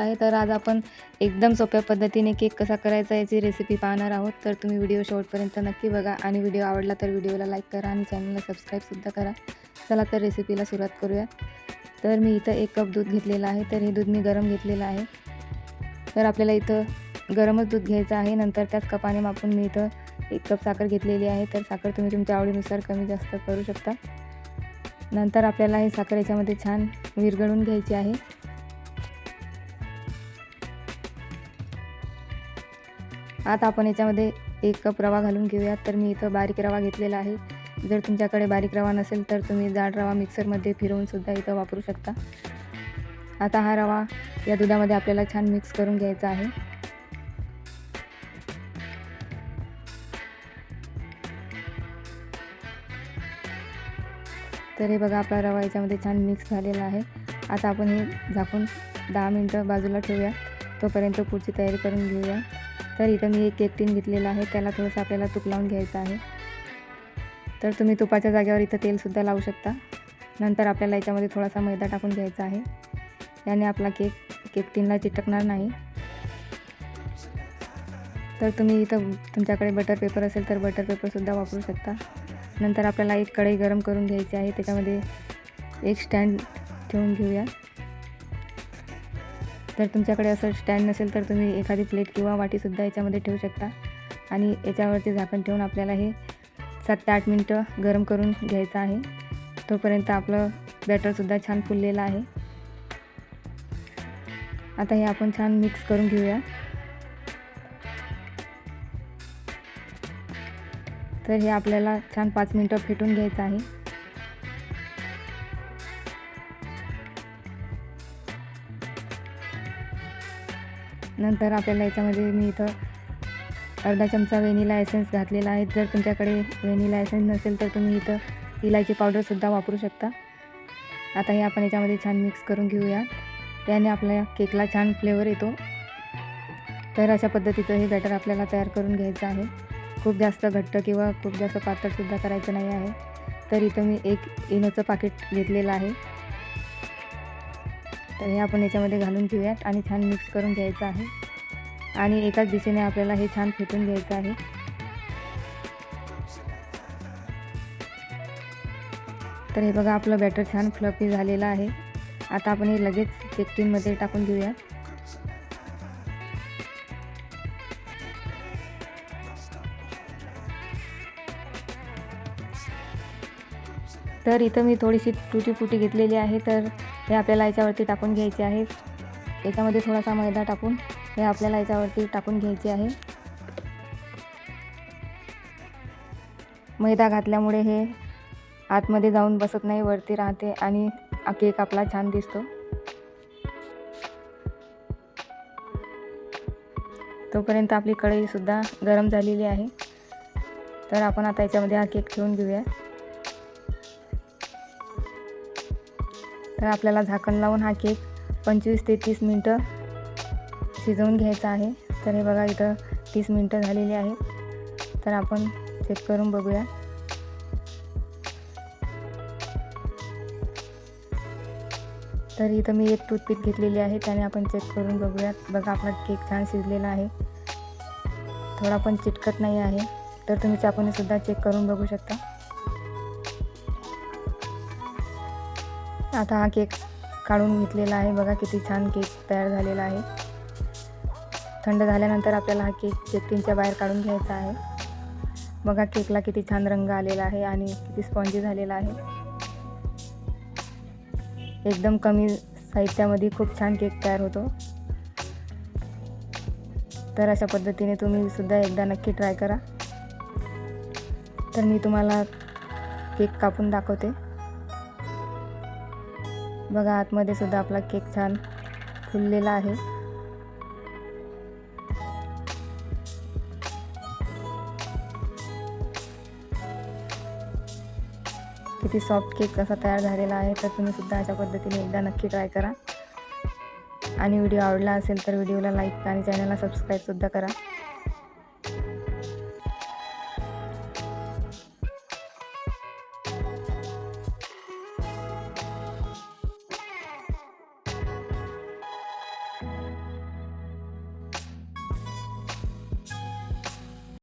आहे. तर आज आपण एकदम सोप्या पद्धतीने केक कसा करायचा याची रेसिपी पाहणार आहोत. तर तुम्ही व्हिडिओ शेवटपर्यंत नक्की बघा. आणि व्हिडिओ आवडला तर व्हिडिओला लाईक करा आणि चॅनलला सबस्क्राईबसुद्धा करा. चला तर रेसिपीला सुरुवात करूया. तर मी इथं एक कप दूध घेतलेलं आहे. तर हे दूध मी गरम घेतलेलं आहे. तर आपल्याला इथं गरमच दूध घ्यायचं आहे. नंतर त्याच कपाने मापून मी इथं एक कप साखर घेतलेली आहे. तर साखर तुम्ही तुमच्या आवडीनुसार कमी जास्त करू शकता. नंतर आपल्याला हे साखर याच्यामध्ये छान विरघळून घ्यायची आहे. आता आपण याच्यामध्ये एक कप रवा घालून घेऊयात. तर मी इथं बारीक रवा घेतलेला आहे. जर तुमच्याकडे बारीक रवा नसेल तर तुम्ही जाड रवा मिक्सरमध्ये फिरवूनसुद्धा इथं वापरू शकता. आता हा रवा या दुधामध्ये आपल्याला छान मिक्स करून घ्यायचा आहे. तर हे बघा आपला रवा याच्यामध्ये छान मिक्स झालेला आहे. आता आपण हे झाकून दहा मिनटं बाजूला ठेवूया. तोपर्यंत पुढची तयारी करून घेऊया. तर इथं मी एक केक टीन घेतलेला आहे. त्याला थोडंसं आपल्याला तूप लावून घ्यायचं आहे. तर तुम्ही तुपाच्या जागेवर इथं तेलसुद्धा लावू शकता. नंतर आपल्याला याच्यामध्ये थोडासा मैदा टाकून घ्यायचा आहे. याने आपला केक केक टीनला चिटकणार नाही. तर तुम्ही इथं तुमच्याकडे बटर पेपर असेल तर बटर पेपरसुद्धा वापरू शकता. नंतर आपल्याला एक कढई गरम करून घ्यायची आहे. त्याच्यामध्ये एक स्टँड ठेवून घेऊया. जर तुमच्याकडे असं स्टँड नसेल तर तुम्ही एखादी प्लेट किंवा वाटीसुद्धा याच्यामध्ये ठेवू शकता. आणि याच्यावरती झाकण ठेवून आपल्याला हे सात ते आठ मिनटं गरम करून घ्यायचं आहे. तोपर्यंत आपलं बॅटरसुद्धा छान फुललेलं आहे. आता हे आपण छान मिक्स करून घेऊया. तर हे आपल्याला छान पाच मिनटं फेटून घ्यायचं आहे. नंतर आपल्याला याच्यामध्ये मी इथं अर्धा चमचा व्हेनिला एसेन्स घातलेला आहे. जर तुमच्याकडे व्हेनिला एसेन्स नसेल तर तुम्ही इथं इलायची पावडरसुद्धा वापरू शकता. आता हे आपण याच्यामध्ये छान मिक्स करून घेऊया त्याने आपल्या केकला छान फ्लेवर येतो. तर अशा पद्धतीचं हे बॅटर आपल्याला तयार करून घ्यायचं आहे. खूप जास्त घट्ट किंवा खूप जास्त पातळसुद्धा करायचं नाही आहे. तर इथं मी एक इनोचं पाकिट घेतलेलं आहे. तर हे आपण याच्यामध्ये घालून घेऊयात आणि छान मिक्स करून घ्यायचं आहे. आणि एकाच दिशेने आपल्याला हे छान फेटून घ्यायचं आहे. तर हे बघा आपलं बॅटर छान फ्लफी झालेलं आहे. आता आपण हे लगेच केक टाकून घेऊया तर इथं मी थोडीशी तुटी फुटी घेतलेली आहे तर हे आपल्याला याच्यावरती टाकून घ्यायचे आहे. याच्यामध्ये थोडासा मैदा टाकून हे आपल्याला याच्यावरती टाकून घ्यायचे आहे. मैदा घातल्यामुळे हे आतमध्ये जाऊन बसत नाही वरती राहते आणि केक आपला छान दिसतो. तोपर्यंत आपली कढईसुद्धा गरम झालेली आहे. तर आपण आता याच्यामध्ये हा केक ठेवून घेऊया. तर आपल्याला झाकण लावून हा केक पंचवीस ते तीस मिनटं शिजवून घ्यायचा आहे. तर हे बघा इथं तीस मिनटं झालेली आहे. तर आपण चेक करून बघूया. तर इथं मी एक टूथपिक घेतलेली आहे त्याने आपण चेक करून बघूयात बघा आपला केक छान शिजलेला आहे. थोडा पण चिटकत नाही आहे. तर तुम्ही चाकूनसुद्धा चेक करून बघू शकता. आता हा केक काढून घेतलेला आहे. बघा किती छान केक तयार झालेला आहे. थंड झाल्यानंतर आपल्याला हा केक केक बाहेर काढून घ्यायचा आहे. बघा केकला किती छान रंग आलेला आहे आणि किती स्पॉन्जी झालेला आहे. एकदम कमी साहित्यामध्ये खूप छान केक तयार होतो. तर अशा पद्धतीने तुम्ही सुद्धा एकदा नक्की ट्राय करा. तर मी तुम्हाला केक कापून दाखवते. बघा आतमध्ये सुद्धा आपला केक छान फुललेला आहे. किती सॉफ्ट केक कसा तयार झालेला आहे तर तुम्ही सुद्धा अशा पद्धतीने एकदा नक्की ट्राय करा. आणि व्हिडिओ आवडला असेल तर व्हिडिओला लाईक आणि चॅनलला सबस्क्राईबसुद्धा करा.